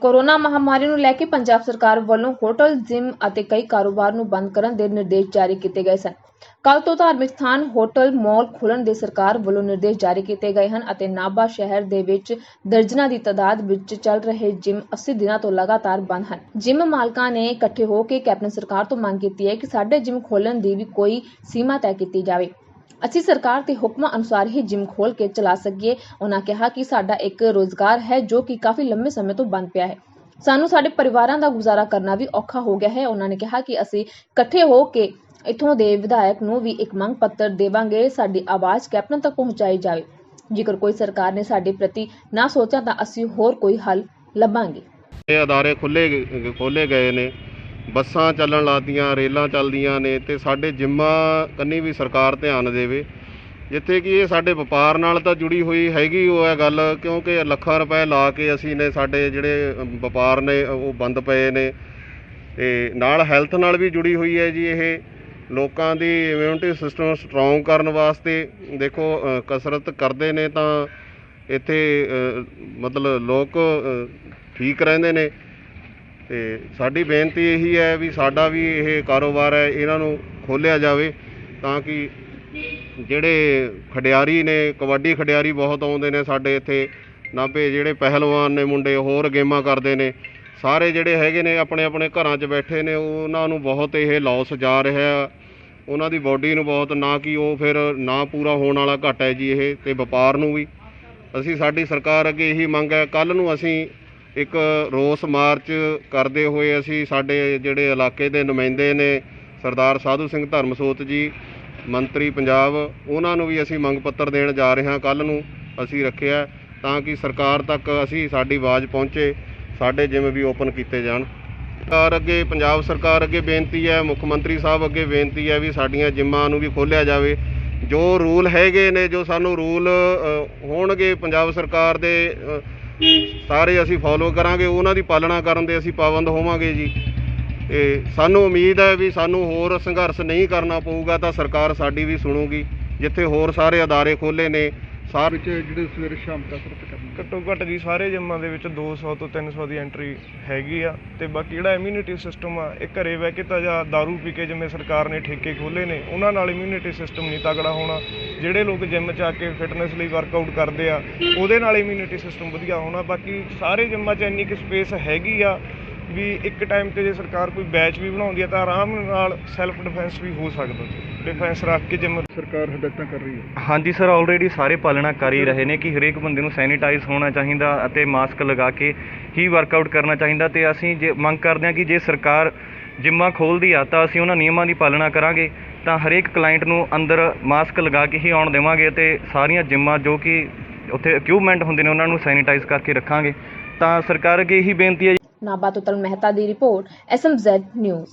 Corona ਮਹਾਮਾਰੀ ਨੂੰ ਲੈ ਕੇ ਪੰਜਾਬ ਸਰਕਾਰ ਵੱਲੋਂ ਹੋਟਲ, ਜਿਮ ਅਤੇ ਕਈ ਕਾਰੋਬਾਰ ਨੂੰ ਬੰਦ ਕਰਨ ਦੇ ਨਿਰਦੇਸ਼ ਜਾਰੀ ਕੀਤੇ ਗਏ ਸਨ। ਕੱਲ ਤੋਂ ਧਾਰਮਿਕ ਸਥਾਨ, ਹੋਟਲ, ਮਾਲ ਖੋਲ੍ਹਣ ਦੇ ਸਰਕਾਰ ਵੱਲੋਂ ਨਿਰਦੇਸ਼ ਜਾਰੀ ਕੀਤੇ ਗਏ ਹਨ ਅਤੇ ਨਾਭਾ ਸ਼ਹਿਰ ਦੇ ਵਿੱਚ ਦਰਜਨਾਂ ਦੀ ਤਾਦਾਦ ਵਿੱਚ ਚੱਲ ਰਹੇ ਜਿਮ 80 ਦਿਨਾਂ ਤੋਂ ਲਗਾਤਾਰ ਬੰਦ ਹਨ। ਜਿਮ ਮਾਲਕਾਂ ਨੇ ਇਕੱਠੇ ਹੋ ਕੇ ਕੈਪਟਨ ਸਰਕਾਰ ਤੋਂ ਮੰਗ ਕੀਤੀ ਹੈ ਕਿ ਸਾਡੇ ਜਿਮ ਖੋਲਣ ਦੀ ਵੀ ਕੋਈ ਸੀਮਾ ਤੈਅ ਕੀਤੀ ਜਾਵੇ। ਅਸੀਂ ਸਰਕਾਰ ਦੇ ਹੁਕਮਾਂ ਅਨੁਸਾਰ ਹੀ ਜਿਮ ਖੋਲ ਕੇ ਚਲਾ ਸਕੀਏ। ਉਹਨਾਂ ਕਿਹਾ ਕਿ ਸਾਡਾ ਇੱਕ ਰੋਜ਼ਗਾਰ ਹੈ ਜੋ ਕਿ ਕਾਫੀ ਲੰਮੇ ਸਮੇਂ ਤੋਂ ਬੰਦ ਪਿਆ ਹੈ। ਸਾਨੂੰ ਸਾਡੇ ਪਰਿਵਾਰਾਂ ਦਾ ਗੁਜ਼ਾਰਾ ਕਰਨਾ ਵੀ ਔਖਾ ਹੋ ਗਿਆ ਹੈ। ਉਹਨਾਂ ਨੇ ਕਿਹਾ ਕਿ ਅਸੀਂ ਇਕੱਠੇ ਹੋ ਕੇ ਇਥੋਂ ਦੇ ਵਿਧਾਇਕ ਨੂੰ ਵੀ ਇੱਕ ਮੰਗ ਪੱਤਰ ਦੇਵਾਂਗੇ। ਸਾਡੀ ਆਵਾਜ਼ ਕੈਪਟਨ ਤੱਕ ਪਹੁੰਚਾਈ ਜਾਵੇ। ਜੇਕਰ ਕੋਈ ਸਰਕਾਰ ਨੇ ਸਾਡੇ ਪ੍ਰਤੀ ਨਾ ਸੋਚਿਆ ਤਾਂ ਅਸੀਂ ਹੋਰ ਕੋਈ ਹੱਲ ਲੱਭਾਂਗੇ। ਇਹ ਅਦਾਰੇ ਖੁੱਲੇ ਖੋਲੇ ਗਏ ਨੇ। ਬੱਸਾਂ ਚੱਲਣ ਲਾਤੀਆਂ ਰੇਲਾਂ ਚੱਲਦੀਆਂ ਨੇ ਤੇ ਸਾਡੇ ਜਿੰਮਾਂ ਕੰਨੀ ਵੀ ਸਰਕਾਰ ਧਿਆਨ ਦੇਵੇ। ਜਿੱਥੇ ਕਿ ਇਹ ਸਾਡੇ ਵਪਾਰ ਨਾਲ ਤਾਂ ਜੁੜੀ ਹੋਈ ਹੈਗੀ ਉਹ ਹੈ ਗੱਲ, ਕਿਉਂਕਿ ਲੱਖਾਂ ਰੁਪਏ ਲਾ ਕੇ ਅਸੀਂ ਨੇ ਸਾਡੇ ਜਿਹੜੇ ਵਪਾਰ ਨੇ, ਉਹ ਬੰਦ ਪਏ ਨੇ। ਤੇ ਨਾਲ ਹੈਲਥ ਨਾਲ ਵੀ ਜੁੜੀ ਹੋਈ ਹੈ ਜੀ ਇਹ। ਲੋਕਾਂ ਦੀ ਇਮਿਊਨਿਟੀ ਸਿਸਟਮ ਸਟਰੋਂਗ ਕਰਨ ਵਾਸਤੇ ਦੇਖੋ ਕਸਰਤ ਕਰਦੇ ਨੇ ਤਾਂ ਇੱਥੇ ਮਤਲਬ ਲੋਕ ਠੀਕ ਰਹਿੰਦੇ ਨੇ। ਤੇ ਸਾਡੀ ਬੇਨਤੀ ਇਹੀ ਹੈ ਵੀ ਸਾਡਾ ਵੀ ਇਹ ਕਾਰੋਬਾਰ ਹੈ, ਇਹਨਾਂ ਨੂੰ ਖੋਲ੍ਹਿਆ ਜਾਵੇ ਤਾਂ ਕਿ ਜਿਹੜੇ ਖਿਡਾਰੀ ਨੇ, ਕਬੱਡੀ ਖਿਡਾਰੀ ਬਹੁਤ ਆਉਂਦੇ ਨੇ ਸਾਡੇ ਇੱਥੇ, ਨਾਭੇ ਜਿਹੜੇ ਪਹਿਲਵਾਨ ਨੇ ਮੁੰਡੇ, ਹੋਰ ਗੇਮਾਂ ਕਰਦੇ ਨੇ, ਸਾਰੇ ਜਿਹੜੇ ਹੈਗੇ ਨੇ ਆਪਣੇ ਆਪਣੇ ਘਰਾਂ 'ਚ ਬੈਠੇ ਨੇ, ਉਹਨਾਂ ਨੂੰ ਬਹੁਤ ਇਹ ਲਾਸ ਜਾ ਰਿਹਾ ਉਹਨਾਂ ਦੀ ਬਾਡੀ ਨੂੰ ਬਹੁਤ, ਨਾ ਕਿ ਉਹ ਫਿਰ ਨਾ ਪੂਰਾ ਹੋਣ ਵਾਲਾ ਘਟ ਹੈ ਜੀ ਇਹ, ਤੇ ਵਪਾਰ ਨੂੰ ਵੀ। ਅਸੀਂ ਸਾਡੀ ਸਰਕਾਰ ਅੱਗੇ ਇਹੀ ਮੰਗ ਹੈ ਕੱਲ ਨੂੰ ਅਸੀਂ ਇੱਕ ਰੋਸ ਮਾਰਚ ਕਰਦੇ ਹੋਏ ਅਸੀਂ ਸਾਡੇ ਜਿਹੜੇ ਇਲਾਕੇ ਦੇ ਨੁਮਾਇੰਦੇ ਨੇ, ਸਰਦਾਰ ਸਾਧੂ ਸਿੰਘ ਧਰਮਸੋਤ ਜੀ, ਮੰਤਰੀ ਪੰਜਾਬ, ਉਹਨਾਂ ਨੂੰ ਵੀ ਅਸੀਂ ਮੰਗ ਪੱਤਰ ਦੇਣ ਜਾ ਰਹੇ ਹਾਂ ਕੱਲ ਨੂੰ ਅਸੀਂ ਰੱਖਿਆ ਤਾਂ ਕਿ ਸਰਕਾਰ ਤੱਕ ਅਸੀਂ ਸਾਡੀ ਆਵਾਜ਼ ਪਹੁੰਚੇ, ਸਾਡੇ ਜਿਮ ਵੀ ਓਪਨ ਕੀਤੇ ਜਾਣ। ਸਰਕਾਰ ਅੱਗੇ, ਪੰਜਾਬ ਸਰਕਾਰ ਅੱਗੇ ਬੇਨਤੀ ਹੈ, ਮੁੱਖ ਮੰਤਰੀ ਸਾਹਿਬ ਅੱਗੇ ਬੇਨਤੀ ਹੈ ਵੀ ਸਾਡੀਆਂ ਜਿੰਮਾਂ ਨੂੰ ਵੀ ਖੋਲ੍ਹਿਆ ਜਾਵੇ। ਜੋ ਰੂਲ ਹੈਗੇ ਨੇ, ਜੋ ਸਾਨੂੰ ਰੂਲ ਹੋਣਗੇ ਪੰਜਾਬ ਸਰਕਾਰ ਦੇ ਸਾਰੇ ਅਸੀਂ ਫੋਲੋ ਕਰਾਂਗੇ ਉਹਨਾਂ ਦੀ ਪਾਲਣਾ ਕਰਨ ਦੇ ਅਸੀਂ ਪਾਬੰਦ ਹੋਵਾਂਗੇ ਜੀ। ਤੇ ਸਾਨੂੰ ਉਮੀਦ ਹੈ ਵੀ ਸਾਨੂੰ ਹੋਰ ਸੰਘਰਸ਼ ਨਹੀਂ ਕਰਨਾ ਪਊਗਾ ਤਾਂ ਸਰਕਾਰ ਸਾਡੀ ਵੀ ਸੁਣੂਗੀ। ਜਿੱਥੇ ਹੋਰ ਸਾਰੇ ਅਦਾਰੇ ਖੋਲੇ ਨੇ ਸਾਰੇ ਵਿੱਚ ਜਿਹੜੇ ਸਵੇਰੇ ਸ਼ਾਮ ਕਸਰਤ ਕਰਨੀ ਘੱਟੋ ਘੱਟ ਜੀ ਸਾਰੇ ਜਿੰਮਾਂ ਦੇ ਵਿੱਚ 200 ਤੋਂ 300 ਦੀ ਐਂਟਰੀ ਹੈਗੀ ਆ ਤੇ ਬਾਕੀ ਜਿਹੜਾ ਇਮਿਊਨਿਟੀ ਸਿਸਟਮ ਆ ਇਹ ਘਰੇ ਬਹਿ ਕੇ ਤਾਂ ਜਾਂ दारू ਪੀ ਕੇ ਜਿਵੇਂ ਸਰਕਾਰ ਨੇ ਠੇਕੇ ਖੋਲੇ ਨੇ ਉਹਨਾਂ ਨਾਲ ਇਮਿਊਨਿਟੀ ਸਿਸਟਮ ਨਹੀਂ ਤਗੜਾ ਹੋਣਾ। ਜਿਹੜੇ ਲੋਕ ਜਿਮ 'ਚ ਆ ਕੇ ਫਿਟਨੈਸ ਲਈ ਵਰਕਆਊਟ ਕਰਦੇ ਆ ਉਹਦੇ ਨਾਲ ਇਮਿਊਨਿਟੀ ਸਿਸਟਮ ਵਧੀਆ ਹੋਣਾ ਬਾਕੀ ਸਾਰੇ ਜਿੰਮਾਂ 'ਚ ਇੰਨੀ ਕੁ ਸਪੇਸ ਹੈਗੀ ਆ ਵੀ ਇੱਕ ਟਾਈਮ ਤੇ ਜੇ ਸਰਕਾਰ ਕੋਈ ਬੈਚ ਵੀ ਬਣਾਉਂਦੀ ਆ ਤਾਂ ਆਰਾਮ ਨਾਲ ਸੈਲਫ ਡਿਫੈਂਸ ਵੀ ਹੋ ਸਕਦਾ। ਡਿਫੈਂਸ ਰੱਖ ਕੇ ਜਿਮ ਸਰਕਾਰ ਹਦਾਇਤਾਂ ਕਰ ਰਹੀ ਹੈ। ਹਾਂਜੀ ਸਰ ਆਲਰੇਡੀ ਸਾਰੇ ਪਾਲਣਾ ਕਰ ਹੀ ਰਹੇ ਨੇ ਕਿ ਹਰੇਕ ਬੰਦੇ ਨੂੰ ਸੈਨੀਟਾਈਜ਼ ਹੋਣਾ ਚਾਹੀਦਾ ਅਤੇ ਮਾਸਕ ਲਗਾ ਕੇ ਹੀ ਵਰਕਆਊਟ ਕਰਨਾ ਚਾਹੀਦਾ ਤੇ ਅਸੀਂ ਜੇ ਮੰਗ ਕਰਦੇ ਹਾਂ ਕਿ ਜੇ ਸਰਕਾਰ ਜਿੰਮਾਂ ਖੋਲਦੀ ਆ ਤਾਂ ਅਸੀਂ ਉਹਨਾਂ ਨਿਯਮਾਂ ਦੀ ਪਾਲਣਾ ਕਰਾਂਗੇ। ਤਾਂ ਹਰੇਕ ਕਲਾਇੰਟ ਨੂੰ ਅੰਦਰ ਮਾਸਕ ਲਗਾ ਕੇ ਹੀ ਆਉਣ ਦੇਵਾਂਗੇ ਤੇ ਸਾਰੀਆਂ ਜਿੰਮਾਂ ਜੋ ਕਿ ਉੱਥੇ ਇਕਵਿਪਮੈਂਟ ਹੁੰਦੇ ਨੇ ਉਹਨਾਂ ਨੂੰ ਸੈਨੀਟਾਈਜ਼ ਕਰਕੇ ਰੱਖਾਂਗੇ। ਤਾਂ ਸਰਕਾਰ ਅੱਗੇ ਇਹੀ ਬੇਨਤੀ ਹੈ ਨਾਭਾ ਤੋਂ ਤਲ ਮਹਿਤਾ ਦੀ ਰਿਪੋਰਟ ਐਸਐਮਜ਼ੈਡ ਨਿਊਜ਼